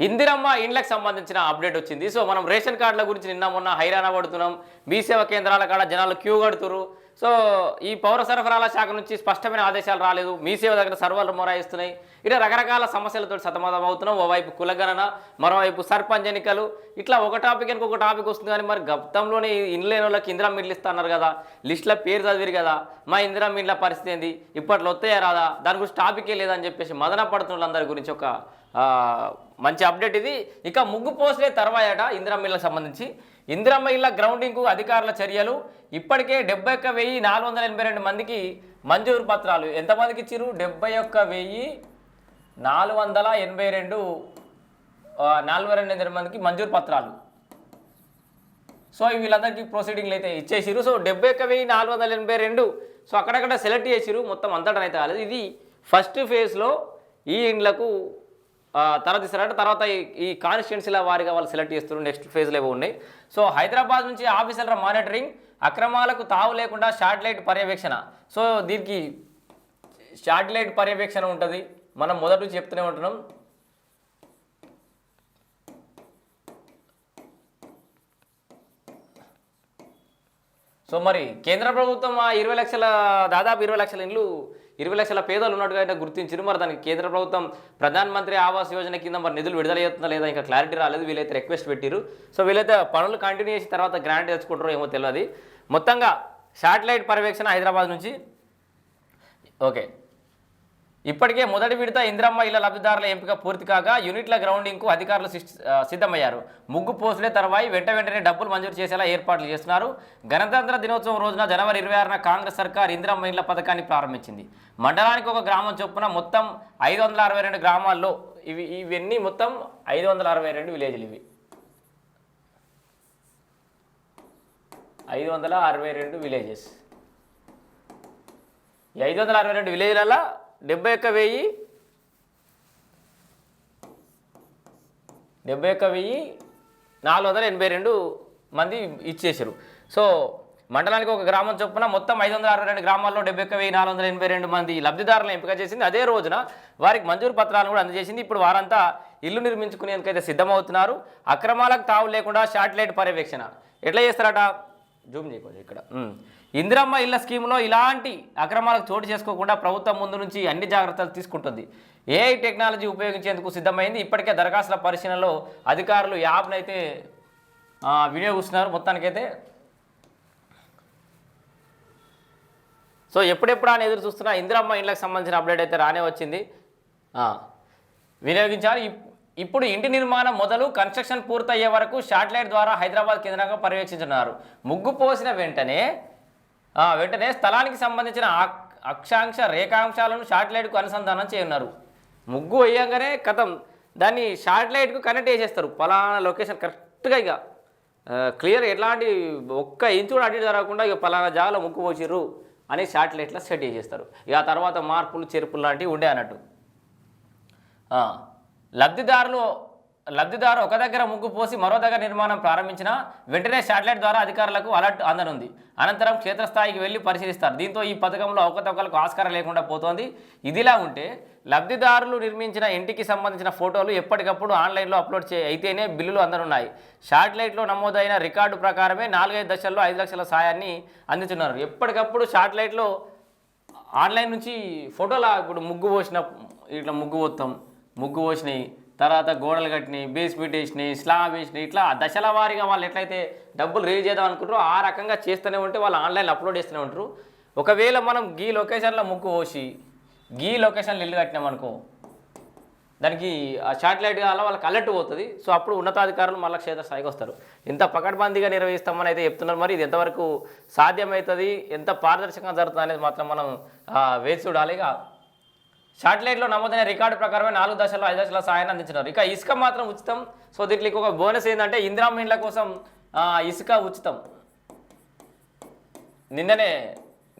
ఇందిరమ్మ ఇండ్లకు సంబంధించిన అప్డేట్ వచ్చింది. సో మనం రేషన్ కార్డుల గురించి నిన్న మొన్న హైరాణ పడుతున్నాం. మీ సేవ కేంద్రాల కాడ జనాలు క్యూ కడుతురు సో ఈ పౌర సరఫరాల శాఖ నుంచి స్పష్టమైన ఆదేశాలు రాలేదు. మీ సేవ దగ్గర సర్వర్లు మొరాయిస్తున్నాయి. ఇలా రకరకాల సమస్యలతో సతమతం అవుతున్నాం. ఓవైపు కులగణన మరోవైపు సర్పంచ్ ఎన్నికలు. ఇట్లా ఒక టాపిక్ ఇంకొక ఒక టాపిక్ వస్తుంది కానీ మరి గతంలోనే ఇండ్లేని వాళ్ళకి ఇందిరా మిడ్లు ఇస్తున్నారు కదా. లిస్టులో పేరు చదివిరు కదా. మా ఇందిరా మిడ్ల పరిస్థితి ఏంది? ఇప్పట్లో వస్తాయా రాదా? దాని గురించి టాపికే లేదని చెప్పేసి మదన పడుతున్న గురించి ఒక మంచి అప్డేట్ ఇది. ఇక ముగ్గు పోసే తర్వాయట ఇందిరమ్మ ఇళ్ళకి సంబంధించి. ఇందిరమ్మ ఇళ్ళ గ్రౌండింగ్కు అధికారుల చర్యలు. ఇప్పటికే డెబ్బై ఒక్క వెయ్యి నాలుగు వందల ఎనభై రెండు మందికి మంజూరు పత్రాలు. ఎంతమందికి ఇచ్చిర్రు? డెబ్బై ఒక్క వెయ్యి నాలుగు వందల ఎనభై రెండు నాలుగు రెండు ఎనిమిది మందికి మంజూరు పత్రాలు. సో వీళ్ళందరికీ ప్రొసీడింగ్లు అయితే ఇచ్చేసిరు సో డెబ్బై ఒక్క వెయ్యి నాలుగు వందల ఎనభై రెండు. సో అక్కడక్కడ సెలెక్ట్ చేసిరు మొత్తం అంతటా అయితే కాలేదు ఇది ఫస్ట్ ఫేజ్లో ఈ ఇండ్లకు తర్వాత ఇస్తారంటే తర్వాత ఈ- ఈ కాన్స్టిట్యున్సీల వారిగా వాళ్ళు సెలెక్ట్ చేస్తారు నెక్స్ట్ ఫేజ్లో ఏవో ఉన్నాయి. సో హైదరాబాద్ నుంచి ఆఫీసర్ల మానిటరింగ్ అక్రమాలకు తావు లేకుండా శాటిలైట్ పర్యవేక్షణ. సో దీనికి శాటిలైట్ పర్యవేక్షణ ఉంటుంది. మనం మొదటి నుంచి చెప్తూనే ఉంటున్నాం. సో మరి కేంద్ర ప్రభుత్వం ఆ ఇరవై లక్షల దాదాపు ఇరవై లక్షల ఇండ్లు ఇరవై లక్షల పేదలు ఉన్నట్టుగా అయితే గుర్తించారు మరి దానికి కేంద్ర ప్రభుత్వం ప్రధాన మంత్రి ఆవాస్ యోజన కింద మరి నిధులు విడుదల చేస్తుందా లేదా ఇంకా క్లారిటీ రాలేదు. వీళ్ళైతే రిక్వెస్ట్ పెట్టారు సో వీళ్ళైతే పనులు కంటిన్యూ చేసిన తర్వాత గ్రాంట్ తెచ్చుకుంటారో ఏమో తెలియదు మొత్తంగా శాటిలైట్ పర్యవేక్షణ హైదరాబాద్ నుంచి. ఓకే. ఇప్పటికే మొదటి విడత ఇంద్రమ్మ ఇళ్ళ లబ్ధిదారుల ఎంపిక పూర్తి కాగా యూనిట్ల గ్రౌండింగ్కు అధికారులు సిద్ధమయ్యారు. ముగ్గు పోస్టులే తర్వాయి వెంట వెంటనే డబ్బులు మంజూరు చేసేలా ఏర్పాట్లు చేస్తున్నారు. గణతంత్ర దినోత్సవం రోజున జనవరి ఇరవై ఆరున కాంగ్రెస్ సర్కార్ ఇంద్రమ్మ ఇళ్ళ పథకాన్ని ప్రారంభించింది. మండలానికి ఒక గ్రామం చొప్పున మొత్తం ఐదు వందల అరవై రెండు గ్రామాల్లో ఇవి ఇవన్నీ మొత్తం ఐదు వందల అరవై రెండు విలేజ్లు ఇవి. ఐదు వందల అరవై రెండు విలేజెస్. ఈ ఐదు వందల అరవై రెండు విలేజ్లలో డెబ్బై ఒక్క వెయ్యి. డెబ్బై ఒక్క వెయ్యి నాలుగు వందల ఎనభై రెండు మంది ఇచ్చేసారు సో మండలానికి ఒక గ్రామం చొప్పున మొత్తం ఐదు వందల అరవై రెండు గ్రామాల్లో డెబ్బై ఒక్క వెయ్యి నాలుగు వందల ఎనభై రెండు మంది లబ్ధిదారులను ఎంపిక చేసింది. అదే రోజున వారికి మంజూరు పత్రాలను కూడా అందజేసింది. ఇప్పుడు వారంతా ఇల్లు నిర్మించుకునేందుకైతే సిద్ధమవుతున్నారు. అక్రమాలకు తావు లేకుండా శాటిలైట్ పర్యవేక్షణ. ఎట్లా చేస్తారట? జూమ్ చేయకూడదు ఇక్కడ. ఇందిరమ్మ ఇళ్ళ స్కీమ్లో ఇలాంటి అక్రమాలకు చోటు చేసుకోకుండా ప్రభుత్వం ముందు నుంచి అన్ని జాగ్రత్తలు తీసుకుంటుంది. ఏఐ టెక్నాలజీ ఉపయోగించేందుకు సిద్ధమైంది. ఇప్పటికే దరఖాస్తుల పరిశీలనలో అధికారులు యాప్ను అయితే వినియోగిస్తున్నారు. మొత్తానికైతే సో ఎప్పుడెప్పుడు అని ఎదురు చూస్తున్నా ఇందిరమ్మ ఇండ్లకు సంబంధించిన అప్డేట్ అయితే రానే వచ్చింది. వినియోగించారు. వినియోగించాలి ఇప్- ఇప్పుడు ఇంటి నిర్మాణం మొదలు కన్స్ట్రక్షన్ పూర్తయ్యే వరకు శాటిలైట్ ద్వారా హైదరాబాద్ కేంద్రంగా పర్యవేక్షించున్నారు ముగ్గు పోసిన వెంటనే వెంటనే స్థలానికి సంబంధించిన అక్షాంశ రేఖాంశాలను షార్ట్లైట్కు అనుసంధానం చేయన్నారు. ముగ్గు వేయంగానే కథం దాన్ని షార్ట్లైట్కు కనెక్ట్ చేసేస్తారు. పలానా లొకేషన్ కరెక్ట్గా ఇక క్లియర్ ఎట్లాంటి ఒక్క ఇంచు కూడా అటు ఇటు జరగకుండా ఇక పలానా జాగాలో ముగ్గు పోసిర్రు అని శాటిలైట్లో సెట్ చేసేస్తారు. ఇక ఆ తర్వాత మార్పులు చేర్పులు లాంటివి ఉండే అన్నట్టు. లబ్ధిదారులు లబ్ధిదారు ఒక దగ్గర ముగ్గు పోసి మరో దగ్గర నిర్మాణం ప్రారంభించిన వెంటనే శాటిలైట్ ద్వారా అధికారులకు అలర్ట్ అందనుంది. అనంతరం క్షేత్రస్థాయికి వెళ్ళి పరిశీలిస్తారు. దీంతో ఈ పథకంలో అవకతవకలకు ఆస్కారం లేకుండా పోతోంది. ఇదిలా ఉంటే లబ్ధిదారులు నిర్మించిన ఇంటికి సంబంధించిన ఫోటోలు ఎప్పటికప్పుడు ఆన్లైన్లో అప్లోడ్ చే అయితేనే బిల్లులు అందనున్నాయి. శాటిలైట్లో నమోదైన రికార్డు ప్రకారమే నాలుగైదు దశల్లో ఐదు లక్షల సాయాన్ని అందిస్తున్నారు ఎప్పటికప్పుడు శాటిలైట్లో ఆన్లైన్ నుంచి ఫోటోలా ఇప్పుడు ముగ్గు పోసిన ఇట్లా ముగ్గు పోతాం ముగ్గు పోసినాయి. తర్వాత గోడలు కట్టినాయి బేస్మెంట్ వేసినాయి స్లాబ్ వేసినాయి ఇట్లా దశల వారీగా వాళ్ళు ఎట్లయితే డబ్బులు రేజ్ చేద్దాం అనుకుంటారో ఆ రకంగా చేస్తూనే ఉంటే వాళ్ళు ఆన్లైన్లో అప్లోడ్ చేస్తూనే ఉంటారు. ఒకవేళ మనం గీ లొకేషన్లో ముక్కు పోసి గీ లొకేషన్లో ఇల్లు కట్టినామనుకో దానికి ఆ శాటిలైట్ కావాలా వాళ్ళకి అలర్ట్ పోతుంది. సో అప్పుడు ఉన్నతాధికారులు మళ్ళీ క్షేత్రస్థాయికి వస్తారు. ఇంత పకడ్బందీగా నిర్వహిస్తామని అయితే చెప్తున్నారు. మరి ఇది ఎంతవరకు సాధ్యమవుతుంది? ఎంత పారదర్శకంగా జరుగుతుంది అనేది మాత్రం మనం వేచి చూడాలి. ఇక శాటిలైట్లో నమోదైన రికార్డు ప్రకారమే నాలుగు దశల్లో ఐదు దశల సాయాన్ని అందించినారు. ఇక ఇసుక మాత్రం ఉచితం. సో దీంట్లో ఒక బోనస్ ఏంటంటే ఇందిరా మీన్ల కోసం ఇసుక ఉచితం. నిన్ననే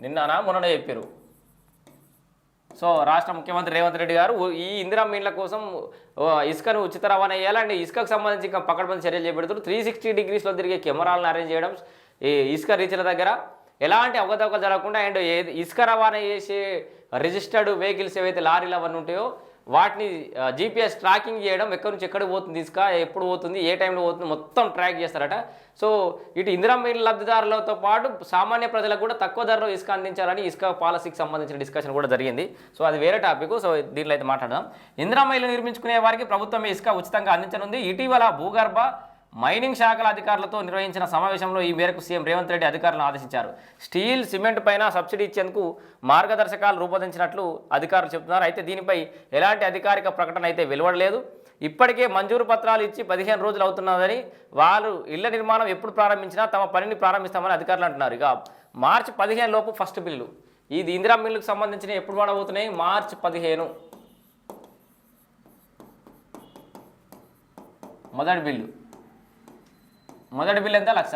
నిన్ననా మొన్ననే చెప్పారు సో రాష్ట్ర ముఖ్యమంత్రి రేవంత్ రెడ్డి గారు ఈ ఇందిరా మీన్ల కోసం ఇసుకను ఉచిత రవాణా చేయాలండి ఇసుకకు సంబంధించి ఇంకా పకడ్బందీ చర్యలు చేపడుతున్నారు. త్రీ సిక్స్టీ డిగ్రీస్లో తిరిగే కెమెరాలను అరేంజ్ చేయడం ఈ ఇసుక రీచ్ల దగ్గర ఎలాంటి అవకతవకలు జరగకుండా అండ్ ఏది ఇసుక రవాణా చేసే రిజిస్టర్డ్ వెహికల్స్ ఏవైతే లారీలు అవన్నీ ఉంటాయో వాటిని జీపీఎస్ ట్రాకింగ్ చేయడం ఎక్కడి నుంచి ఎక్కడికి పోతుంది ఇసుక ఎప్పుడు పోతుంది ఏ టైంలో పోతుంది మొత్తం ట్రాక్ చేస్తారట. సో ఇటు ఇందిరా ఇళ్ళ లబ్ధిదారులతో పాటు సామాన్య ప్రజలకు కూడా తక్కువ ధరలో ఇసుక అందించాలని ఇసుక పాలసీకి సంబంధించిన డిస్కషన్ కూడా జరిగింది. సో అది వేరే టాపిక్. సో దీనిలో అయితే మాట్లాడదాం. ఇందిరా ఇల్లు నిర్మించుకునే వారికి ప్రభుత్వం ఇసుక ఉచితంగా అందించనుంది. ఇటీవల భూగర్భ మైనింగ్ శాఖల అధికారులతో నిర్వహించిన సమావేశంలో ఈ మేరకు సీఎం రేవంత్ రెడ్డి అధికారులను ఆదేశించారు. స్టీల్ సిమెంట్ పైన సబ్సిడీ ఇచ్చేందుకు మార్గదర్శకాలు రూపొందించినట్లు అధికారులు చెబుతున్నారు. అయితే దీనిపై ఎలాంటి అధికారిక ప్రకటన అయితే వెలువడలేదు. ఇప్పటికే మంజూరు పత్రాలు ఇచ్చి పదిహేను రోజులు అవుతున్నదని వారు ఇళ్ళ నిర్మాణం ఎప్పుడు ప్రారంభించినా తమ పనిని ప్రారంభిస్తామని అధికారులు అంటున్నారు. ఇక మార్చి పదిహేను లోపు ఫస్ట్ బిల్లు. ఇది ఇందిరా మిల్లుకు సంబంధించిన ఎప్పుడు వాడబోతున్నాయి మార్చి పదిహేను. మొదటి బిల్లు. మొదటి బిల్ ఎంత? లక్ష.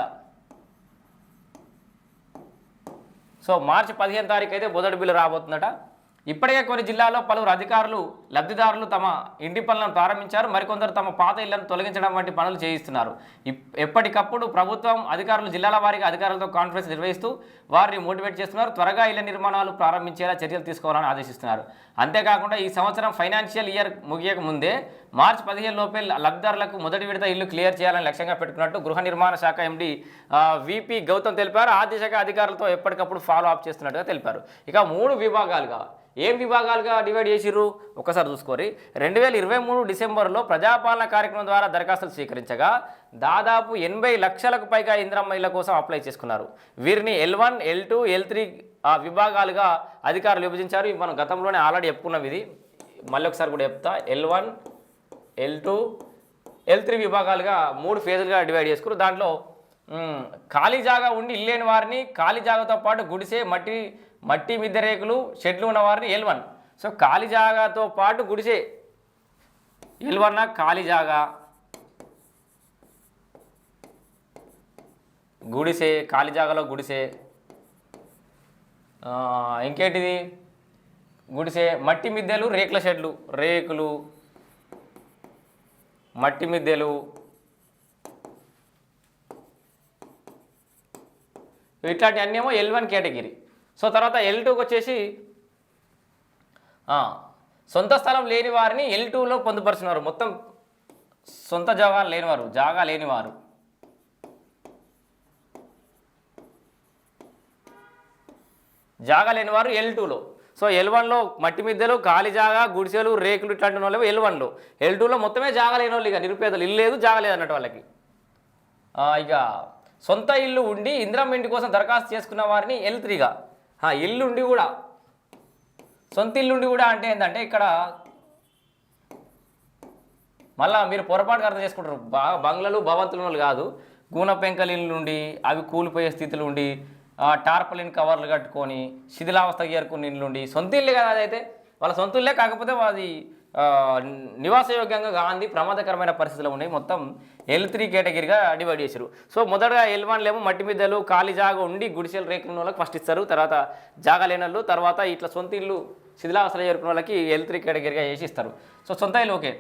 సో మార్చి పదిహేను తారీఖు అయితే మొదటి బిల్లు రాబోతుందట. ఇప్పటికే కొన్ని జిల్లాల్లో పలువురు అధికారులు లబ్ధిదారులు తమ ఇంటి పనులను ప్రారంభించారు. మరికొందరు తమ పాత ఇళ్ళను తొలగించడం వంటి పనులు చేయిస్తున్నారు. ఇప్- ఎప్పటికప్పుడు ప్రభుత్వం అధికారులు జిల్లాల వారీగా అధికారులతో కాన్ఫరెన్స్ నిర్వహిస్తూ వారిని మోటివేట్ చేస్తున్నారు. త్వరగా ఇళ్ళ నిర్మాణాలు ప్రారంభించేలా చర్యలు తీసుకోవాలని ఆదేశిస్తున్నారు. అంతేకాకుండా ఈ సంవత్సరం ఫైనాన్షియల్ ఇయర్ ముగియక ముందే మార్చి పదిహేను లోపే లబ్ధిదారులకు మొదటి విడత ఇల్లు క్లియర్ చేయాలని లక్ష్యంగా పెట్టుకున్నట్టు గృహ నిర్మాణ శాఖ ఎండి విపి గౌతమ్ తెలిపారు. ఆ దిశగా అధికారులతో ఎప్పటికప్పుడు ఫాలో అప్ చేస్తున్నట్టుగా తెలిపారు. ఇక మూడు విభాగాలుగా ఏం విభాగాలుగా డివైడ్ చేసిర్రు? ఒకసారి చూసుకోరి. రెండు వేల ఇరవై మూడు డిసెంబర్లో ప్రజాపాలన కార్యక్రమం ద్వారా దరఖాస్తులు స్వీకరించగా దాదాపు ఎనభై లక్షలకు పైగా ఇందిరమ్మ ఇళ్ళ కోసం అప్లై చేసుకున్నారు. వీరిని L one L two L three విభాగాలుగా అధికారులు విభజించారు. ఇవి మనం గతంలోనే ఆల్రెడీ చెప్పుకున్నాం. ఇది మళ్ళీ ఒకసారి కూడా చెప్తా. L one L two L three విభాగాలుగా మూడు ఫేజులుగా డివైడ్ చేసుకున్నారు దాంట్లో ఖాళీ జాగా ఉండి ఇల్లేని వారిని ఖాళీ జాగాతో పాటు గుడిసె మట్టి మట్టి మిద్దె రేకులు షెడ్లు ఉన్న వారిని ఎల్ వన్ సో ఖాళీ జాగాతో పాటు గుడిసె. ఎల్ వన్ ఖాళీ జాగా. గుడిసె ఖాళీ జాగాలో గుడిసె. ఇంకేంటిది? గుడిసె మట్టి మిద్దెలు రేకుల షెడ్లు రేకులు. మట్టి మిద్దెలు. ఇట్లాంటి అన్నేమో ఎల్ వన్ కేటగిరీ. సో తర్వాత ఎల్ టూకి వచ్చేసి సొంత స్థలం లేని వారిని ఎల్ టూలో పొందుపరుచున్నారు మొత్తం సొంత జాగా లేనివారు జాగా లేనివారు. జాగా లేనివారు ఎల్ టూలో సో ఎల్ వన్లో మట్టి మిద్దెలు ఖాళీ జాగా గుడిసెలు రేకులు ఇట్లాంటి వాళ్ళు ఎల్ వన్లో. ఎల్ టూలో మొత్తమే జాగా లేని వాళ్ళు ఇక నిరుపేదలు. ఇల్లు లేదు జాగా లేదు అన్నట్టు వాళ్ళకి. ఇక సొంత ఇల్లు ఉండి ఇందిరమ్మ ఇంటి కోసం దరఖాస్తు చేసుకున్న వారిని ఎల్ త్రీగా ఇల్లు ఉండి కూడా. సొంత ఇల్లు ఉండి కూడా అంటే ఏంటంటే ఇక్కడ మళ్ళీ మీరు పొరపాటుగా అర్థం చేసుకుంటారు. బా బంగ్లాలు భవంతులు వాళ్ళు కాదు. గూన పెంకల ఇల్లు ఉండి అవి కూలిపోయే స్థితిలో ఉండి టార్పలిన్ కవర్లు కట్టుకొని శిథిలావస్థ చేరుకుని ఇల్లు సొంత ఇల్లు కదా అదైతే. వాళ్ళ సొంత ఇల్లే కాకపోతే అది నివాసయోగ్యంగా గాంధీ ప్రమాదకరమైన పరిస్థితులు ఉన్నాయి. మొత్తం ఎల్ త్రీ కేటగిరీగా డివైడ్ చేశారు. సో మొదటగా ఎల్ వన్లేమో మట్టి మిద్దెలు ఖాళీ జాగా ఉండి గుడిసెలు రేకుల వాళ్ళకి ఫస్ట్ ఇస్తారు. తర్వాత జాగా లేనళ్ళు తర్వాత ఇట్లా సొంత ఇల్లు శిథిలావస్థలో చేరుకున్న వాళ్ళకి ఎల్ త్రీ కేటగిరీగా వేసి ఇస్తారు. సో సొంత ఇల్లు ఓకే.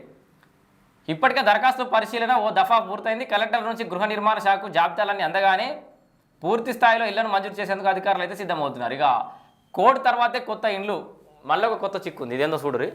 ఇప్పటికే దరఖాస్తు పరిశీలన ఓ దఫా పూర్తయింది. కలెక్టర్ నుంచి గృహ నిర్మాణ శాఖకు జాబితాలన్నీ అందగానే పూర్తి స్థాయిలో ఇళ్ళను మంజూరు చేసేందుకు అధికారులు అయితే సిద్ధమవుతున్నారు. ఇక కోడ్ తర్వాతే కొత్త ఇండ్లు మళ్ళీ ఒక కొత్త చిక్కుంది ఇదేందో చూడురి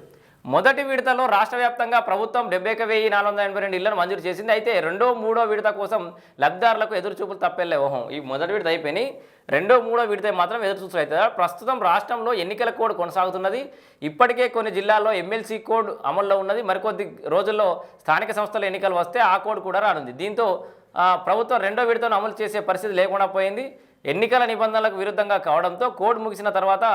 మొదటి విడతలో రాష్ట్ర వ్యాప్తంగా ప్రభుత్వం డెబ్బై ఒక వెయ్యి నాలుగు వందల ఎనభై రెండు ఇళ్ళను మంజూరు చేసింది. అయితే రెండో మూడో విడత కోసం లబ్ధిదారులకు ఎదురు చూపులు తప్పెళ్ళే. ఓహం ఈ మొదటి విడత అయిపోయినాయి. రెండో మూడో విడత మాత్రం ఎదురు చూపులు అవుతుంది ప్రస్తుతం రాష్ట్రంలో ఎన్నికల కోడ్ కొనసాగుతున్నది. ఇప్పటికే కొన్ని జిల్లాల్లో ఎమ్మెల్సీ కోడ్ అమల్లో ఉన్నది. మరికొద్ది రోజుల్లో స్థానిక సంస్థల ఎన్నికలు వస్తే ఆ కోడ్ కూడా రానుంది. దీంతో ప్రభుత్వం రెండో విడతను అమలు చేసే పరిస్థితి లేకుండా పోయింది. ఎన్నికల నిబంధనలకు విరుద్ధంగా కావడంతో కోడ్ ముగిసిన తర్వాత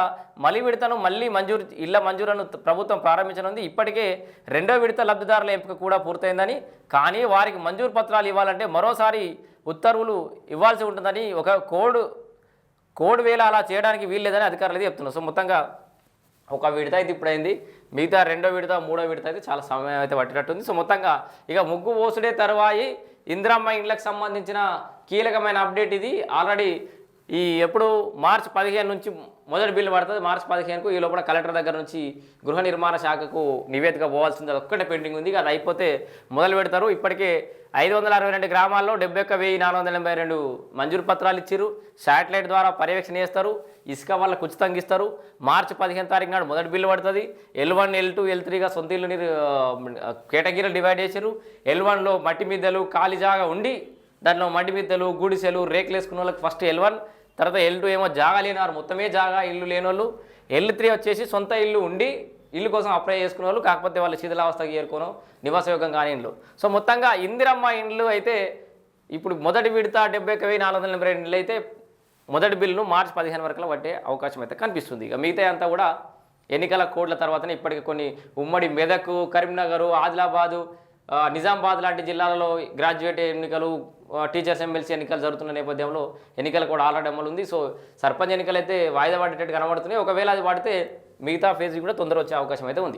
మలి విడతను మళ్ళీ మంజూరు ఇళ్ళ మంజూరును ప్రభుత్వం ప్రారంభించనుంది. ఇప్పటికే రెండో విడత లబ్ధిదారుల ఎంపిక కూడా పూర్తయిందని కానీ వారికి మంజూరు పత్రాలు ఇవ్వాలంటే మరోసారి ఉత్తర్వులు ఇవ్వాల్సి ఉంటుందని ఒక కోడ్ కోడ్ వేళ అలా చేయడానికి వీల్లేదని అధికారులు అయితే చెప్తున్నారు. సో మొత్తంగా ఒక విడత అయితే ఇప్పుడైంది మిగతా రెండో విడత మూడో విడత అయితే చాలా సమయం అయితే పట్టినట్టుంది సో మొత్తంగా ఇక ముగ్గు పోసుడే తరువాయి ఇందిరమ్మ ఇండ్లకు సంబంధించిన కీలకమైన అప్డేట్ ఇది. ఆల్రెడీ ఈ ఎప్పుడు మార్చి పదిహేను నుంచి మొదటి బిల్లు పడుతుంది. మార్చి పదిహేనుకు ఈ లోపల కలెక్టర్ దగ్గర నుంచి గృహ నిర్మాణ శాఖకు నివేదిక పోవాల్సింది. అది ఒక్కటే పెండింగ్ ఉంది. అది అయిపోతే మొదలు పెడతారు. ఇప్పటికే ఐదు వందల అరవై రెండు గ్రామాల్లో డెబ్బై ఒక్క వెయ్యి నాలుగు వందల ఎనభై రెండు మంజూరు పత్రాలు ఇచ్చారు. శాటిలైట్ ద్వారా పర్యవేక్షణ చేస్తారు. ఇసుక వాళ్ళకు ఉచితంగా ఇస్తారు. మార్చి పదిహేను తారీఖు నాడు మొదటి బిల్లు పడుతుంది. L one L two L త్రీగా సొంత ఇల్లు నీరు కేటగిరీలు డివైడ్ చేశారు ఎల్ వన్లో మట్టి మిద్దెలు ఖాళీ జాగా ఉండి దాంట్లో మట్టి మిద్దెలు గుడిసెలు రేకులు వేసుకున్న వాళ్ళకి ఫస్ట్ ఎల్ వన్ తర్వాత ఎల్ టూ ఏమో జాగా లేనివారు మొత్తమే జాగా ఇల్లు లేని వాళ్ళు ఎల్ త్రీ వచ్చేసి సొంత ఇల్లు ఉండి ఇల్లు కోసం అప్లై చేసుకునే వాళ్ళు కాకపోతే వాళ్ళు శిథిలావస్థకి చేరుకోను నివాసయోగం కాని ఇండ్లు సో మొత్తంగా ఇందిరమ్మ ఇండ్లు అయితే ఇప్పుడు మొదటి విడత డెబ్బై ఒక వెయ్యి నాలుగు వందల ఎనభై రెండు అయితే మొదటి బిల్లును మార్చి పదిహేను వరకు పట్టే అవకాశం అయితే కనిపిస్తుంది. ఇక మిగతా అంతా కూడా ఎన్నికల కోడ్ల తర్వాతనే ఇప్పటికి కొన్ని ఉమ్మడి మెదక్ కరీంనగర్ ఆదిలాబాదు నిజామాబాద్ లాంటి జిల్లాలలో గ్రాడ్యుయేట్ ఎన్నికలు టీచర్స్ ఎమ్మెల్సీ ఎన్నికలు జరుగుతున్న నేపథ్యంలో ఎన్నికలు కూడా ఆల్రెడీ అమలు ఉంది. సో సర్పంచ్ ఎన్నికలు అయితే వాయిదా పడేటట్టు కనబడుతున్నాయి. ఒకవేళ అది పడితే మిగతా ఫేజ్ కూడా తొందర వచ్చే అవకాశం అయితే ఉంది.